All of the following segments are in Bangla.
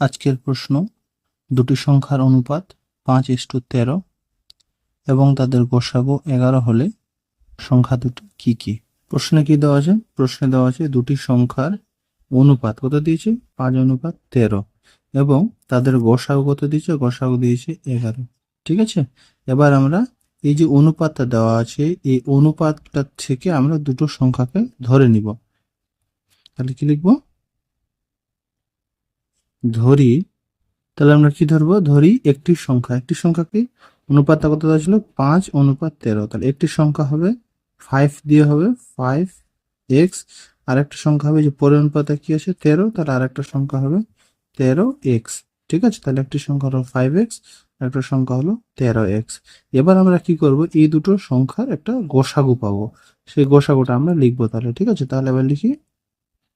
আজকের প্রশ্ন, দুটি সংখ্যার অনুপাত পাঁচ ইস্টু তেরো এবং তাদের গোসাগু এগারো হলে সংখ্যা দুটি কি কি? প্রশ্নে কি দেওয়া আছে? প্রশ্নে দেওয়া আছে দুটি সংখ্যার অনুপাত কত দিয়েছে? পাঁচ অনুপাত তেরো এবং তাদের গোসাগু কত দিয়েছে? গোসাগু দিয়েছে এগারো। ঠিক আছে? এবার আমরা এই যে অনুপাতটা দেওয়া আছে, এই অনুপাতটা থেকে আমরা দুটো সংখ্যাকে ধরে নিব। তাহলে কি লিখব? ধরি, তাহলে আমরা কি ধরবো? ধরি একটি সংখ্যা। একটি সংখ্যা কি অনুপাতটা কত ছিল পাঁচ, অনুপাত তেরো। তাহলে একটি সংখ্যা হবে ফাইভ দিয়ে হবে ফাইভ এক্স আর একটা সংখ্যা হবে যে পরের অনুপাতে কি আছে? তেরো। তাহলে আর একটা সংখ্যা হবে তেরো এক্স ঠিক আছে? তাহলে একটি সংখ্যা হলো ফাইভ এক্স একটা সংখ্যা হলো তেরো এক্স এবার আমরা কি করব? এই দুটো সংখ্যার একটা গোসাগু পাবো। সেই গোসাগুটা আমরা লিখব তাহলে। ঠিক আছে? তাহলে এবার লিখি।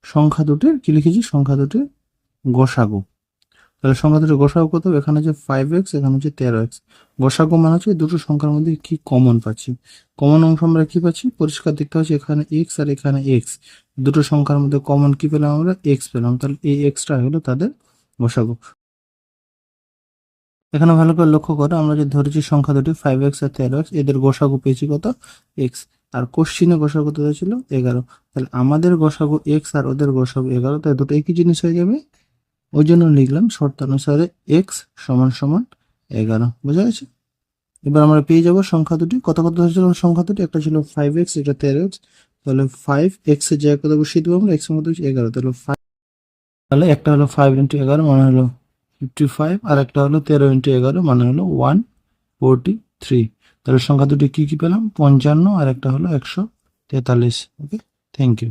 সংখ্যা দুটির, কি লিখেছি? সংখ্যা দুটির গোসাগু। তাহলে সংখ্যা দুটো গোসাগু কত এখানে হচ্ছে ফাইভ এক্স এখানে হচ্ছে তেরো এক্স গোসাগু মানে হচ্ছে দুটো সংখ্যার মধ্যে কি কমন পাচ্ছি? কমন অংশ আমরা কি পাচ্ছি? পরিষ্কার দেখতে পাচ্ছি এখানে এক্স আর এখানে এক্স দুটো সংখ্যার মধ্যে কমন কি পেলাম আমরা? এক্স পেলাম। তাহলে এই এক্সটা হলো তাদের গোসাগু। এখানে ভালো করে লক্ষ্য করো, আমরা যে ধরেছি সংখ্যা দুটি ফাইভ এক্স আর তেরো এক্স এদের গোসাগু পেয়েছি কত? এক্স আর কোশ্চিনে গোসাগু কত ছিল? এগারো। তাহলে আমাদের গোসাগু এক্স আর ওদের গোসাগু এগারো তাই দুটো একই জিনিস হয়ে যাবে? ওই জন্য লিখলাম শর্তানুসারে এক্স সমান সমান এগারো। বোঝা গেছে? এবার আমরা পেয়ে যাব সংখ্যা দুটি। কত কত ধরেছিল সংখ্যা দুটি? একটা ছিল ফাইভ এক্স এটা তেরো এক্স তাহলে ফাইভ এক্সের জায়গায় কত বসিয়ে দেবো আমরা? এক্সের মধ্যে এগারো। তাহলে ফাইভ তাহলে একটা হলো ফাইভ ইন্টু এগারো মানে হলো ফিফটি ফাইভ আর একটা হলো তেরো ইন্টু এগারো মানে হলো ওয়ান ফোরটি থ্রি তাহলে সংখ্যা দুটি কি কি পেলাম? পঞ্চান্ন, আর একটা হলো একশো তেতাল্লিশ। ওকে? Thank you